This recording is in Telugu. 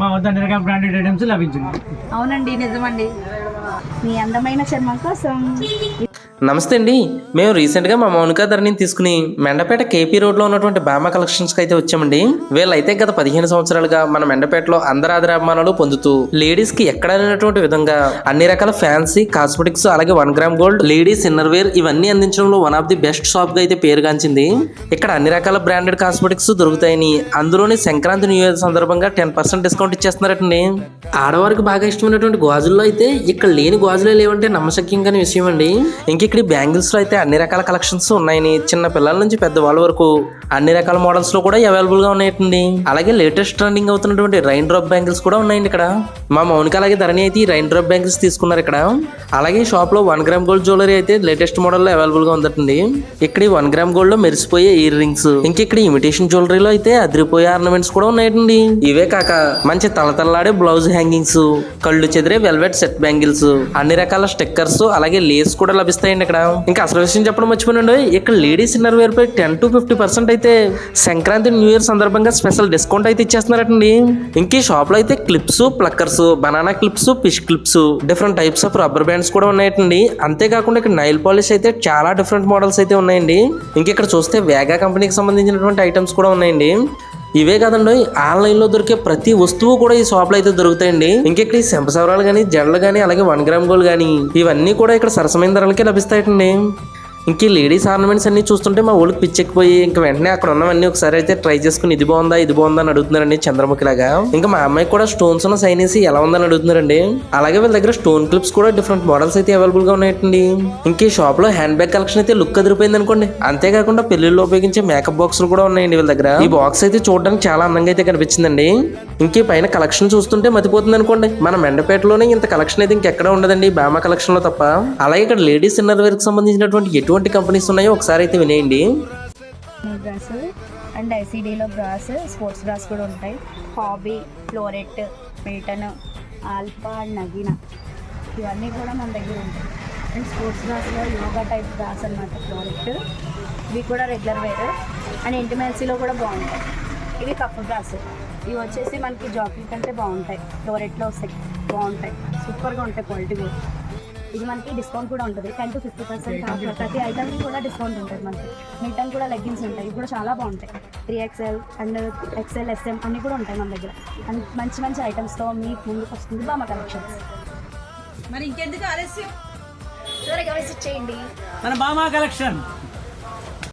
మా వద్ద అన్ని రకాల బ్రాండెడ్ ఐటమ్స్ లభించింది అవునండి నిజమండి. మీ అందమైన చర్మం కోసం నమస్తే అండి. మేము రీసెంట్గా మా మౌనికా ధరని తీసుకుని మెండపేట కేపీ రోడ్లో ఉన్నటువంటి బామా కలెక్షన్స్కి అయితే వచ్చామండి. వీళ్ళైతే గత పదిహేను సంవత్సరాలుగా మన మెండపేటలో అందరి ఆదరాభిమానాలు పొందుతూ లేడీస్కి ఎక్కడ లేనటువంటి విధంగా అన్ని రకాల ఫ్యాన్సీ కాస్మెటిక్స్ అలాగే one gram gold ladies inner wear ఇవన్నీ అందించడంలో వన్ ఆఫ్ ది బెస్ట్ షాప్గా అయితే పేరుగాంచింది ఇక్కడ అన్ని రకాల బ్రాండెడ్ కాస్మెటిక్స్ దొరుకుతాయని అందులోని సంక్రాంతి న్యూ ఇయర్ సందర్భంగా టెన్ పర్సెంట్ డిస్కౌంట్ ఇచ్చేస్తున్నారటండి. ఆడవారికి బాగా ఇష్టమైనటువంటి గాజుల్లో అయితే ఇక్కడ లేని గాజులే లేవంటే నమ్మశక్యంగానే విషయం అండి ఇంక ఇక్కడ బ్యాంగిల్స్లో అయితే అన్ని రకాల కలెక్షన్స్ ఉన్నాయని చిన్న పిల్లల నుంచి పెద్దవాళ్ళ వరకు అన్ని రకాల మోడల్స్లో కూడా అవైలబుల్గా ఉన్నాయండి అలాగే లేటెస్ట్ ట్రెండింగ్ అవుతున్నటువంటి రైన్ డ్రాప్ బ్యాంగిల్స్ కూడా ఉన్నాయండి ఇక్కడ. మా మౌనిక అలాగే ధరణి అయితే ఈ రైన్ డ్రాప్ బ్యాంగిల్స్ తీసుకున్నారు ఇక్కడ. అలాగే షాప్లో వన్ గ్రామ్ గోల్డ్ జ్యువెలరీ అయితే లేటెస్ట్ మోడల్లో అవైలబుల్గా ఉందండి ఇక్కడ వన్ గ్రామ్ గోల్డ్లో మెరిసిపోయే ఇయర్ రింగ్స్ ఇంకా ఇక్కడ ఇమిటేషన్ జ్యువెలరీలో అయితే అదిరిపోయే ఆర్నమెంట్స్ కూడా ఉన్నాయండి ఇవే కాక మంచి తలతల్లాడే బ్లౌజ్ హ్యాంగింగ్స్ కళ్ళు చెదిరే వెల్వెట్ సెట్ బ్యాంగిల్స్ అన్ని రకాల స్టిక్కర్స్ అలాగే లేస్ కూడా లభిస్తాయండి. ఇక్కడ. ఇంకా అసలు విషయం చెప్పడం మర్చిపోయినండి ఇక్కడ లేడీస్ ఇన్నర్ వేర్ పై టెన్ టు ఫిఫ్టీ పర్సెంట్ అయితే సంక్రాంతి న్యూ ఇయర్ సందర్భంగా స్పెషల్ డిస్కౌంట్ అయితే ఇచ్చేస్తున్నారటండి. ఇంక ఈ షాప్లో అయితే clips pluckers banana clips fish clips different types of rubber bands కూడా ఉన్నాయండి అంతేకాకుండా ఇక్కడ నైల్ పాలిష్ అయితే చాలా డిఫరెంట్ మోడల్స్ అయితే ఉన్నాయండి. ఇంక ఇక్కడ చూస్తే వేగా కంపెనీకి సంబంధించినటువంటి ఐటమ్స్ కూడా ఉన్నాయండి. ఇవే కాదండి ఆన్లైన్లో దొరికే ప్రతి వస్తువు కూడా ఈ షాప్లో అయితే దొరుకుతాయండి. ఇంకెక్కడ ఈ శంపసవరాలు కానీ జడలు కానీ అలాగే వన్ గ్రామ్ గోల్డ్ కానీ ఇవన్నీ కూడా ఇక్కడ సరసమైన ధరలకే లభిస్తాయండి ఇంక ఈ లేడీస్ ఆర్నమెంట్స్ అన్ని చూస్తుంటే మా ఊళ్ళకి పిచ్చెక్కిపోయి ఇంకా వెంటనే అక్కడ ఉన్నవన్నీ ఒకసారి అయితే ట్రై చేసుకుని ఇది బాగుందా ఇది బాగుందా అని అడుగుతున్నారండి చంద్రముఖి లాగా. ఇంకా మా అమ్మాయి కూడా స్టోన్స్ ఉన్న సైన్ వేసి ఎలా ఉందని అడుగుతున్నారండి. అలాగే వీళ్ళ దగ్గర స్టోన్ క్లిప్స్ కూడా డిఫరెంట్ మోడల్స్ అయితే అవైలబుల్గా ఉన్నాయండి ఇంక ఈ షాప్లో హ్యాండ్ బ్యాగ్ కలెక్షన్ అయితే లుక్ అదిరిపోయింది అనుకోండి. అంతేకాకుండా పెళ్ళిలో ఉపయోగించే మేకప్ బాక్సులు కూడా ఉన్నాయండి వీళ్ళ దగ్గర. ఈ బాక్స్ అయితే చూడడానికి చాలా అందంగా అయితే కనిపించిందండి. ఇంకే పైన కలెక్షన్ చూస్తుంటే మతిపోతుంది అనుకోండి. మన మెండపేటలోనే ఇంత కలెక్షన్ అయితే ఇంకెక్కడ ఉండదండి బామా కలెక్షన్లో తప్ప. అలాగే ఇక్కడ లేడీస్ ఇన్నర్ వేర్కి సంబంధించినటువంటి ఎటువంటి కంపెనీస్ ఉన్నాయో ఒకసారి అయితే వినేయండి. బ్రాస్ అండ్ ఐసీడీలో బ్రాస్ స్పోర్ట్స్ బ్రాస్ కూడా ఉంటాయి. Hobby Floret Milton Alpha and Nagina. ఇవన్నీ కూడా మన దగ్గర ఉంటాయి. అండ్ స్పోర్ట్స్ బ్రాస్లో యోగా టైప్ బ్రాస్ అనమాట ఫ్లోరెట్. ఇవి కూడా రెగ్యులర్ వేర్. అండ్ ఇంటిమెన్సీలో కూడా బాగుంటాయి. ఇవి కప్ బ్రాస్. ఇవి వచ్చేసి మనకి జాకీ కంటే బాగుంటాయి. ఫ్లోరెట్లో వస్తాయి. బాగుంటాయి. సూపర్గా ఉంటాయి క్వాలిటీ కూడా. ఇది మనకి డిస్కౌంట్ కూడా ఉంటుంది. టెన్ టు ఫిఫ్టీ పర్సెంట్ ప్రతి ఐటమ్ కూడా డిస్కౌంట్ ఉంటుంది మనకి. మిల్టన్ కూడా లెగ్గిన్స్ ఉంటాయి. ఇవి కూడా చాలా బాగుంటాయి. Three XL and XL SM అన్నీ కూడా ఉంటాయి మన దగ్గర. అండ్ మంచి మంచి ఐటమ్స్తో మీ ముందుకు వస్తుంది బాగా కలెక్షన్స్. మరి ఇంకెందుకు ఆలస్యం? త్వరగా విజిట్ చేయండి. మన బామా కలెక్షన్.